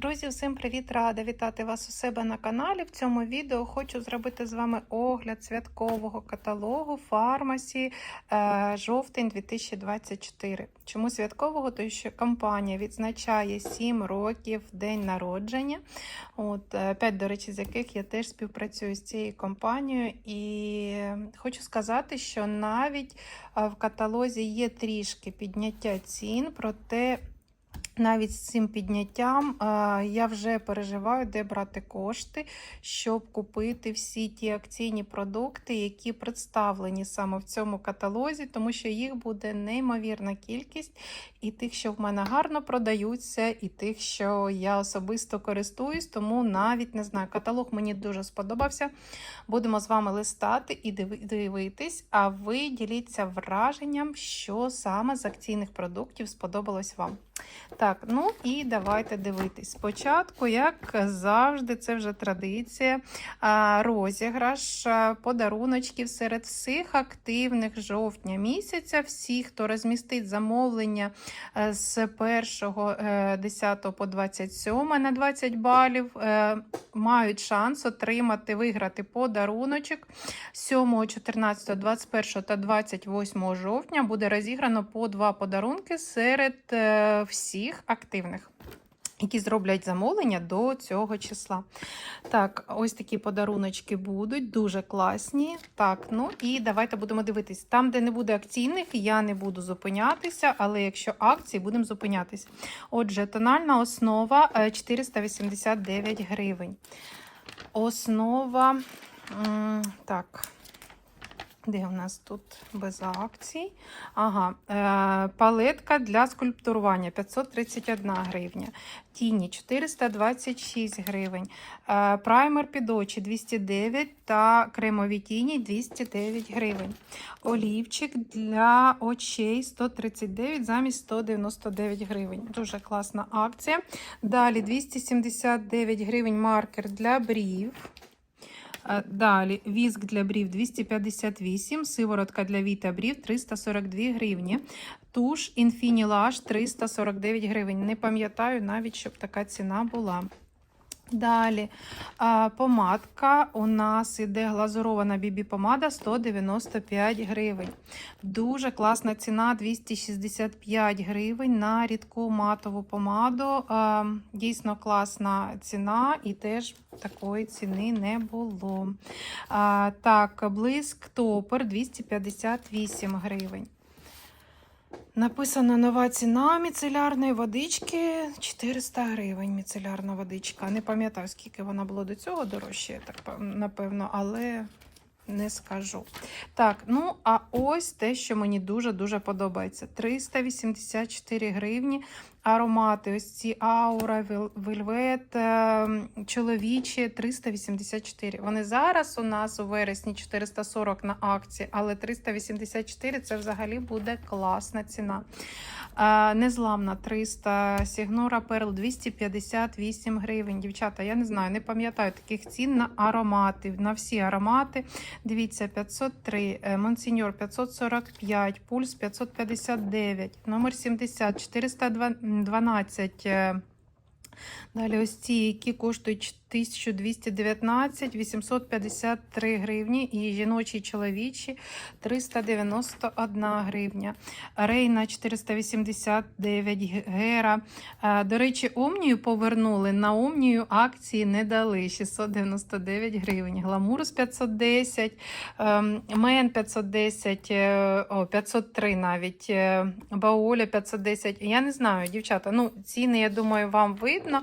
Друзі, всім привіт! Рада вітати вас у себе на каналі. В цьому відео хочу зробити з вами огляд святкового каталогу фармасі е, жовтень 2024. Чому святкового? Тому що компанія відзначає 7 років день народження. От, 5, до речі, з яких я теж співпрацюю з цією компанією. І хочу сказати, що навіть е, в каталозі є трішки підняття цін, проте. Навіть з цим підняттям е, я вже переживаю, де брати кошти, щоб купити всі ті акційні продукти, які представлені саме в цьому каталозі, тому що їх буде неймовірна кількість, і тих, що в мене гарно продаються, і тих, що я особисто користуюсь, тому навіть не знаю. Каталог мені дуже сподобався. Будемо з вами листати і дивитись, а ви діліться враженням, що саме з акційних продуктів сподобалось вам. Так, ну і давайте дивитись. Спочатку, як завжди, це вже традиція. Розіграш подаруночків серед всіх активних жовтня місяця. Всі, хто розмістить замовлення е, з 1 е, 10 по 27 на 20 балів, е, мають шанс отримати, виграти подаруночок 7, 14, 21 та 28 жовтня. Буде розіграно по два подарунки серед е, всіх активних. Які зроблять замовлення до цього числа. Так, ось такі подаруночки будуть, дуже класні. Так, ну і давайте будемо дивитись. Там, де не буде акційних, я не буду зупинятися, але якщо акції, будемо зупинятися. Отже, тональна основа е, 489 гривень. Основа. Так. Де у нас тут без акцій? Ага, е, палетка для скульптурування 531 гривня. Тіні 426 гривень. Е, праймер під очі 209 та кремові тіні 209 гривень. Олівчик для очей 139 замість 199 гривень. Дуже класна акція. Далі 279 гривень маркер для брів. Далі віск для брів 258, сиворотка для вій та брів 342 гривні. Туш Infinilage 349 гривень. Не пам'ятаю навіть, щоб така ціна була. Далі помадка у нас іде глазурована бібі-помада 195 гривень. Дуже класна ціна 265 гривень на рідку матову помаду. Дійсно класна ціна і теж такої ціни не було. Так, блиск топер 258 гривень. Написана нова ціна міцелярної водички 400 гривень. Міцелярна водичка. Не пам'ятаю, скільки вона була до цього дорожче, так напевно, але не скажу. Так, ну а ось те, що мені дуже-дуже подобається: 384 гривні. Аромати, ось ці аура, вельвет, е, чоловічі 384. Вони зараз у нас у вересні 440 на акції, але 384 це взагалі буде класна ціна. Е, Незламна 300, Сігнора Перл 258 гривень. Дівчата, я не знаю, не пам'ятаю таких цін на аромати. На всі аромати. Дивіться, 503, е, Монсеньор 545, Пульс 559, номер 70, 412. Е, Далі ось ці, які коштують 1219, 853 гривні, і жіночі чоловічі 391 гривня. Рейна 489 гера. Е, До речі, Омнію повернули. На Омнію акції не дали 699 гривень. Гламурус 510, ем, Мен 510, е, о, 503 навіть, е, Баоля 510. Я не знаю, дівчата. Ну, ціни, я думаю, вам видно.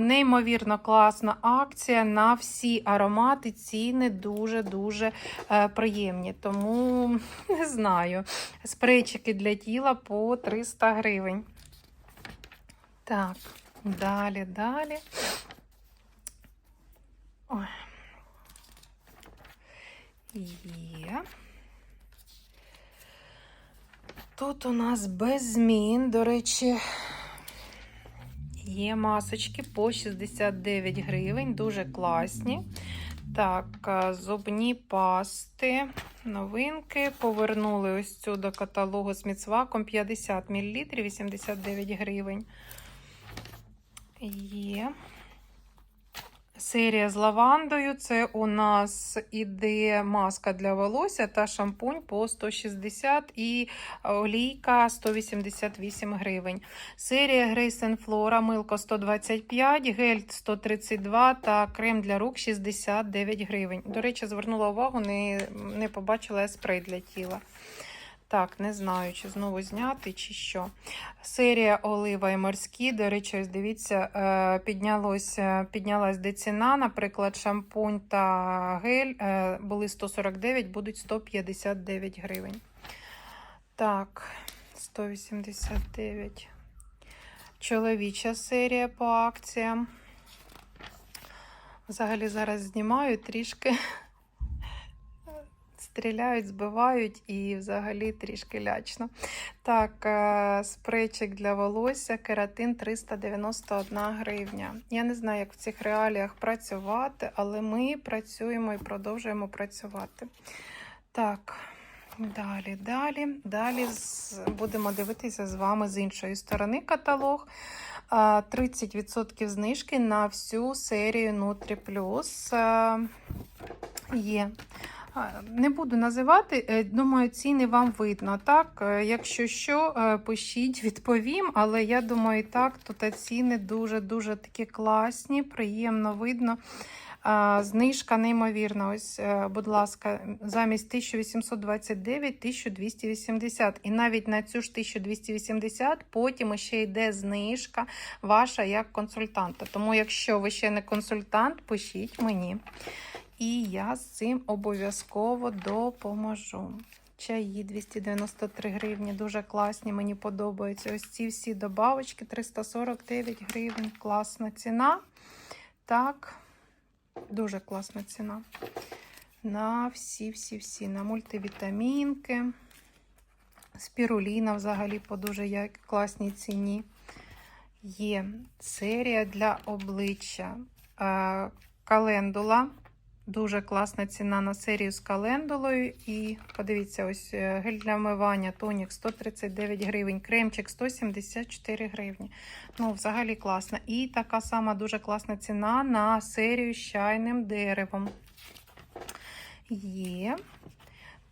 Неймовірно класна акція на всі аромати. Ціни дуже-дуже е, приємні. Тому не знаю. Спрейчики для тіла по 300 гривень. Так, далі, далі. Ой. Є. Тут у нас без змін, до речі, Є масочки по 69 гривень, дуже класні. Так, зубні пасти, новинки. Повернули ось цю до каталогу з міцваком 50 мл, 89 гривень. Є. Серія з лавандою. Це у нас іде маска для волосся та шампунь по 160 і олійка 188 гривень. Серія Grace Flora, милко 125, гель 132 та крем для рук 69 гривень. До речі, звернула увагу, не, не побачила спрей для тіла. Так, не знаю, чи знову зняти, чи що. Серія олива і морські. До речі, ось дивіться, е, е, піднялась де ціна. Наприклад, шампунь та гель е, були 149, будуть 159 гривень. Так, 189. Чоловіча серія по акціям. Взагалі зараз знімаю трішки. Стріляють, збивають і взагалі трішки лячно. Так, е, спрейчик для волосся, кератин 391 гривня. Я не знаю, як в цих реаліях працювати, але ми працюємо і продовжуємо працювати. Так, далі, далі. Далі будемо дивитися з вами з іншої сторони каталог. 30% знижки на всю серію Nutri Plus е, є. Не буду називати, е, думаю, ціни вам видно. Так, Е, якщо що, е, пишіть, відповім. Але я думаю, так, тут ціни дуже-дуже такі класні, приємно видно. Знижка неймовірна. Ось, будь ласка, замість 1829 1280. І навіть на цю ж 1280 потім ще йде знижка ваша як консультанта. Тому, якщо ви ще не консультант, пишіть мені. І я з цим обов'язково допоможу. Чаї 293 гривні, дуже класні, мені подобаються. Ось ці всі добавочки 349 гривень. Класна ціна. Так, дуже класна ціна. На всі-всі-всі, на мультивітамінки. Спіруліна взагалі по дуже класній ціні. Є серія для обличчя. Е, Календула. Дуже класна ціна на серію з календулою. І подивіться, ось е, гель для вмивання, тонік 139 гривень, кремчик 174 гривні. Ну, взагалі класно. І така сама дуже класна ціна на серію з чайним деревом. Є.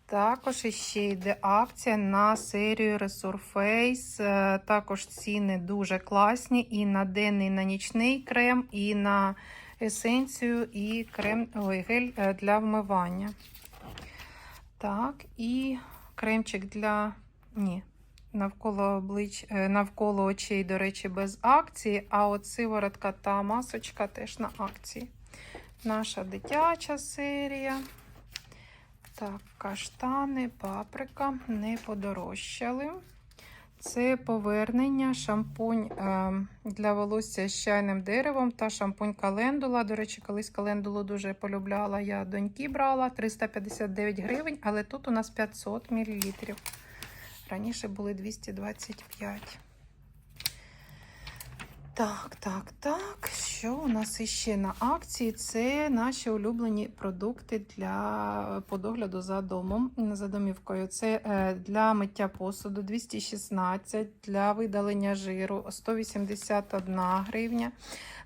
Також іще йде акція на серію Resurface. Е, Також ціни дуже класні і на денний, і на нічний крем, і на есенцію, і крем, ой, гель е, для вмивання. Так, і кремчик для. Ні, навколо облич... е, навколо очей, до речі, без акції. А от сиворотка та масочка теж на акції. Наша дитяча серія. Так, каштани, паприка не подорожчали. Це повернення, шампунь е, для волосся з чайним деревом та шампунь календула. До речі, колись календулу дуже полюбляла. Я доньки брала 359 гривень, але тут у нас 500 мл. Раніше були 225. Так, так, так. Що у нас іще на акції? Це наші улюблені продукти для по догляду за домом, за домівкою. Це е, для миття посуду 216, для видалення жиру 181 гривня.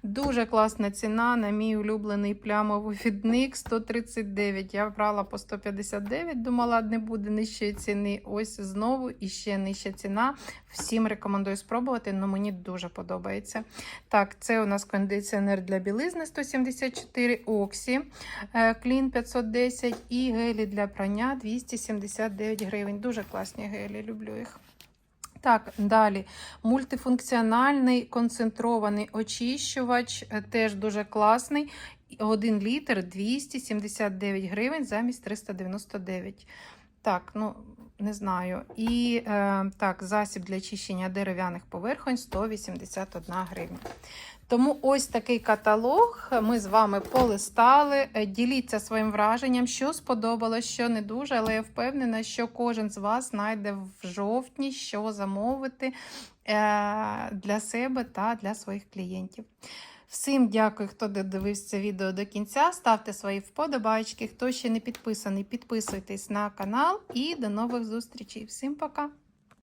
Дуже класна ціна на мій улюблений плямовий відник 139. Я брала по 159, думала, не буде нижчої ціни. Ось знову і ще нижча ціна. Всім рекомендую спробувати, але мені дуже подобається. Так, це у нас кондиціонер для білизни 174, Оксі Клін 510 і гелі для прання 279 гривень. Дуже класні гелі, люблю їх. Так, далі мультифункціональний концентрований очищувач, е, теж дуже класний. 1 літр 279 гривень замість 399. Так, ну не знаю. І е, так, засіб для очищення дерев'яних поверхонь 181 гривня. Тому ось такий каталог. Ми з вами полистали. Е, Діліться своїм враженням, що сподобалось, що не дуже, але я впевнена, що кожен з вас знайде в жовтні, що замовити е, для себе та для своїх клієнтів. Всім дякую, хто додивився це відео до кінця. Ставте свої вподобайки. Хто ще не підписаний, підписуйтесь на канал і до нових зустрічей. Всім пока!